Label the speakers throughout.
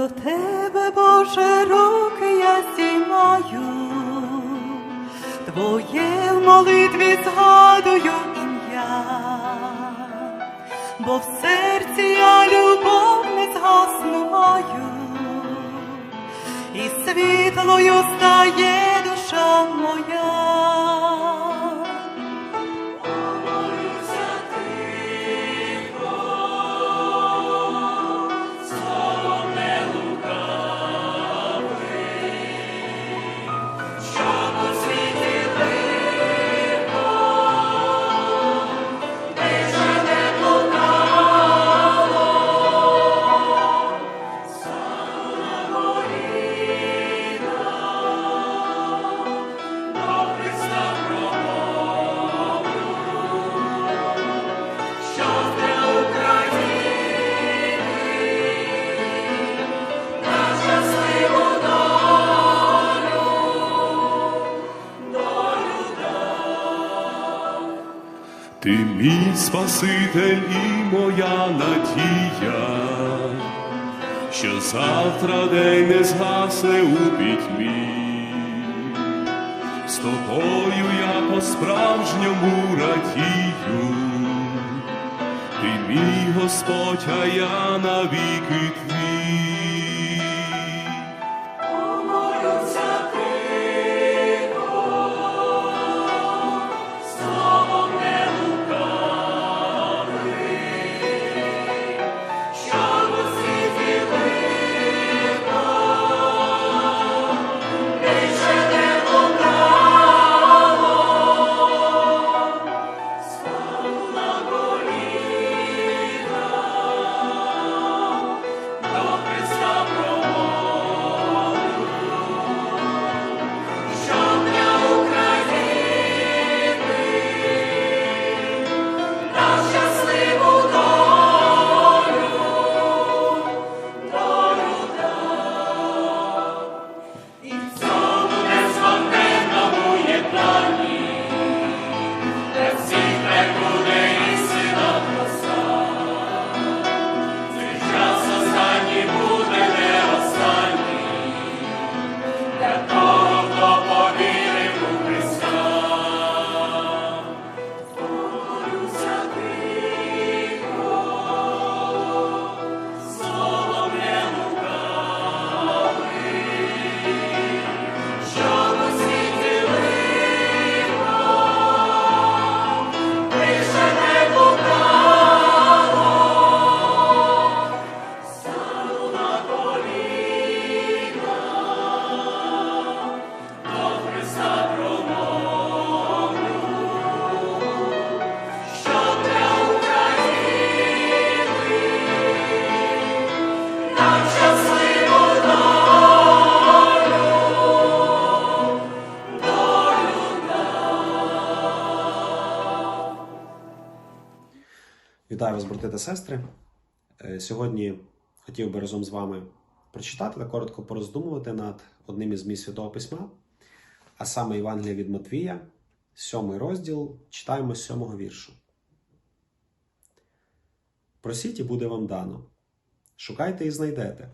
Speaker 1: До тебе, Боже, руки я сімаю, Твоє в молитві згадую ім'я, бо в серці я любов не згасну і світлою стає душа моя.
Speaker 2: Ти мій Спаситель і моя надія, що завтра день не згасне у пітьмі, з тобою я по-справжньому радію, ти мій Господь, а я навіки
Speaker 3: Вітаю вас, брати та сестри. Е, Сьогодні хотів би разом з вами прочитати та коротко пороздумувати над одним із місць Святого Письма, а саме Євангелія від Матвія, сьомий розділ, читаємо з сьомого віршу. Просіть і буде вам дано. Шукайте і знайдете,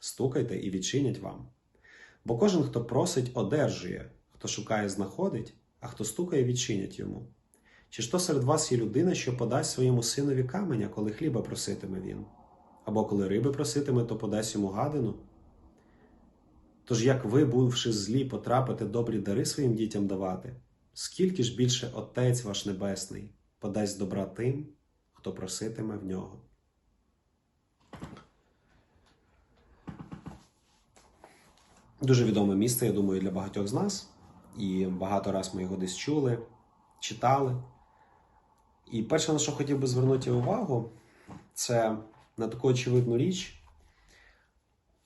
Speaker 3: стукайте і відчинять вам. Бо кожен, хто просить, одержує, хто шукає, знаходить, а хто стукає, відчинять йому. Чи ж то серед вас є людина, що подасть своєму синові каменя, коли хліба проситиме він? Або коли риби проситиме, то подасть йому гадину? Тож як ви, бувши злі, потрапите добрі дари своїм дітям давати, скільки ж більше Отець ваш Небесний подасть добра тим, хто проситиме в нього? Дуже відоме місце, я думаю, для багатьох з нас. І багато раз ми його десь чули, читали. І перше, на що хотів би звернути увагу, це на таку очевидну річ.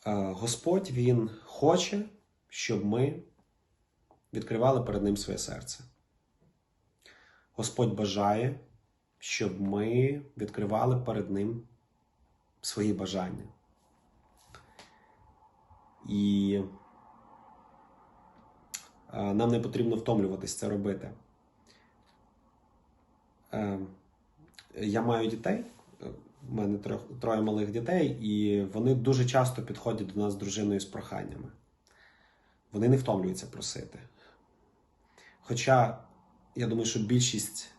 Speaker 3: Е, Господь Він хоче, щоб ми відкривали перед Ним своє серце. Господь бажає, щоб ми відкривали перед Ним свої бажання. І е, нам не потрібно втомлюватись це робити. Е, Я маю дітей. У мене троє малих дітей, і вони дуже часто підходять до нас з дружиною з проханнями. Вони не втомлюються просити. Хоча я думаю, що більшість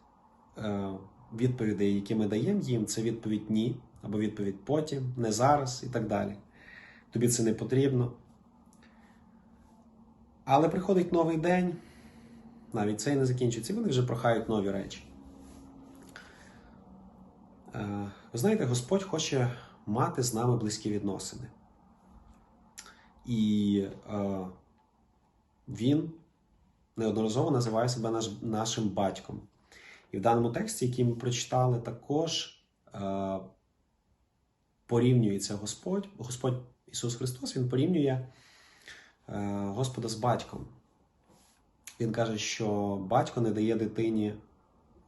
Speaker 3: е, відповідей, які ми даємо їм, це відповідь ні, або відповідь потім, не зараз і так далі. Тобі це не потрібно. Але приходить новий день, навіть цей не закінчиться, і вони вже прохають нові речі. Е, Ви знаєте, Господь хоче мати з нами близькі відносини. І е, Він неодноразово називає себе наш, нашим батьком. І в даному тексті, який ми прочитали, також е, порівнюється Господь, Господь Ісус Христос, Він порівнює е, Господа з батьком. Він каже, що батько не дає дитині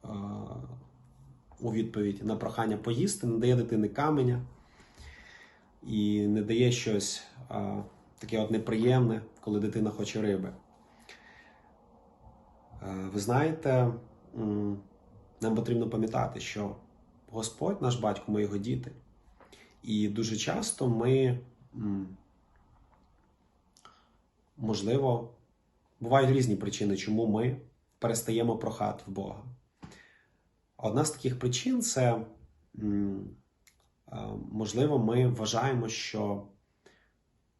Speaker 3: е, у відповідь на прохання поїсти, не дає дитини каменя і не дає щось е, таке от неприємне, коли дитина хоче риби. Е, Ви знаєте, нам потрібно пам'ятати, що Господь, наш батько, ми його діти. І дуже часто ми, можливо, бувають різні причини, чому ми перестаємо прохати в Бога. Одна з таких причин це, е, можливо, ми вважаємо, що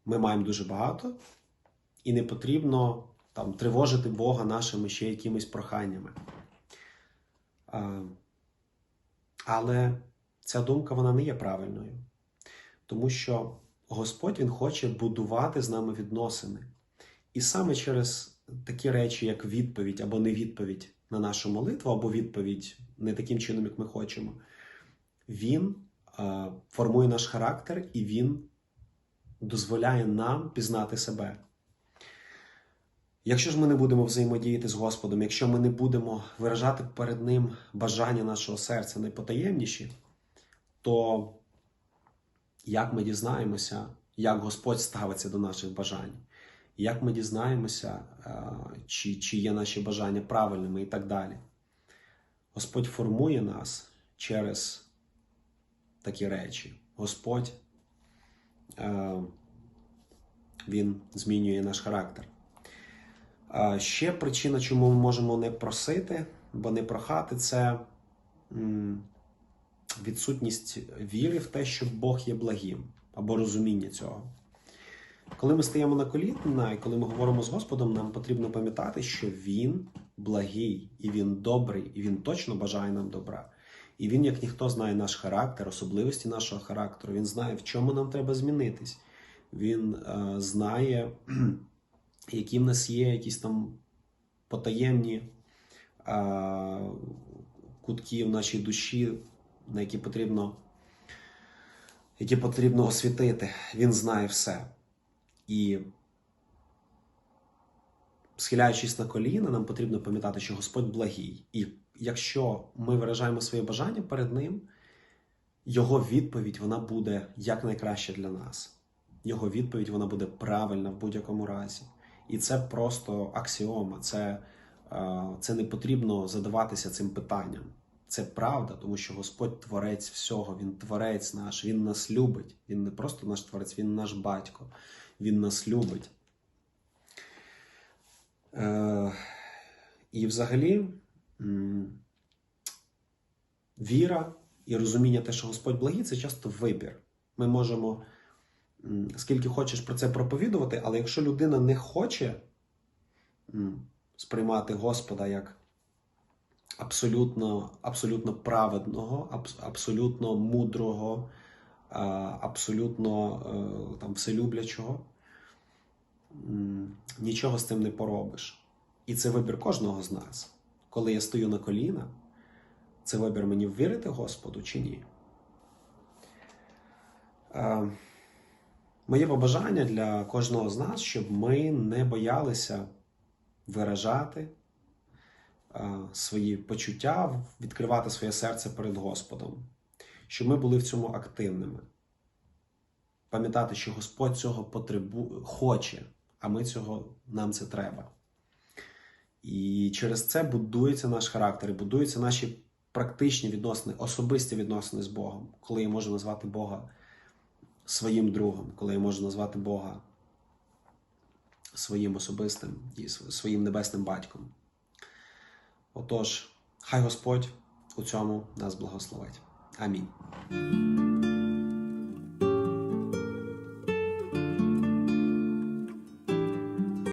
Speaker 3: ми маємо дуже багато, і не потрібно там, тривожити Бога нашими ще якимись проханнями. Але ця думка вона не є правильною, тому що Господь Він хоче будувати з нами відносини. І саме через такі речі, як відповідь або невідповідь на нашу молитву, або відповідь не таким чином, як ми хочемо, Він е, формує наш характер і Він дозволяє нам пізнати себе. Якщо ж ми не будемо взаємодіяти з Господом, якщо ми не будемо виражати перед Ним бажання нашого серця найпотаємніші, то як ми дізнаємося, як Господь ставиться до наших бажань? Як ми дізнаємося, е, чи, чи є наші бажання правильними і так далі? Господь формує нас через такі речі. Господь е, Він змінює наш характер. Ще причина, чому ми можемо не просити, бо не прохати, це відсутність віри в те, що Бог є благим, або розуміння цього. Коли ми стаємо на коліна і коли ми говоримо з Господом, нам потрібно пам'ятати, що Він благий, і Він добрий, і Він точно бажає нам добра. І Він, як ніхто, знає наш характер, особливості нашого характеру. Він знає, в чому нам треба змінитись. Він е, знає, які в нас є якісь там потаємні е, кутки в нашій душі, на які потрібно, які потрібно освітити. Він знає все. І схиляючись на коліна, нам потрібно пам'ятати, що Господь благий. І якщо ми виражаємо своє бажання перед Ним, Його відповідь вона буде якнайкраща для нас. Його відповідь вона буде правильна в будь-якому разі. І це просто аксіома. Це, е, це не потрібно задаватися цим питанням. Це правда, тому що Господь творець всього, Він творець наш, Він нас любить. Він не просто наш творець, Він наш батько. Він нас любить. Е, і взагалі віра і розуміння те, що Господь благий, це часто вибір. Ми можемо скільки хочеш про це проповідувати, але якщо людина не хоче сприймати Господа як абсолютно, абсолютно праведного, абсолютно мудрого, абсолютно е, там, вселюблячого, нічого з цим не поробиш. І це вибір кожного з нас. Коли я стою на коліна, це вибір мені вірити Господу чи ні. Е, Моє побажання для кожного з нас, щоб ми не боялися виражати е, свої почуття, відкривати своє серце перед Господом, щоб ми були в цьому активними. Пам'ятати, що Господь цього потребує, хоче, а ми цього, нам це треба. І через це будується наш характер, будуються наші практичні відносини, особисті відносини з Богом, коли я можу назвати Бога своїм другом, коли я можу назвати Бога своїм особистим і своїм небесним батьком. Отож, хай Господь у цьому нас благословить. Amém.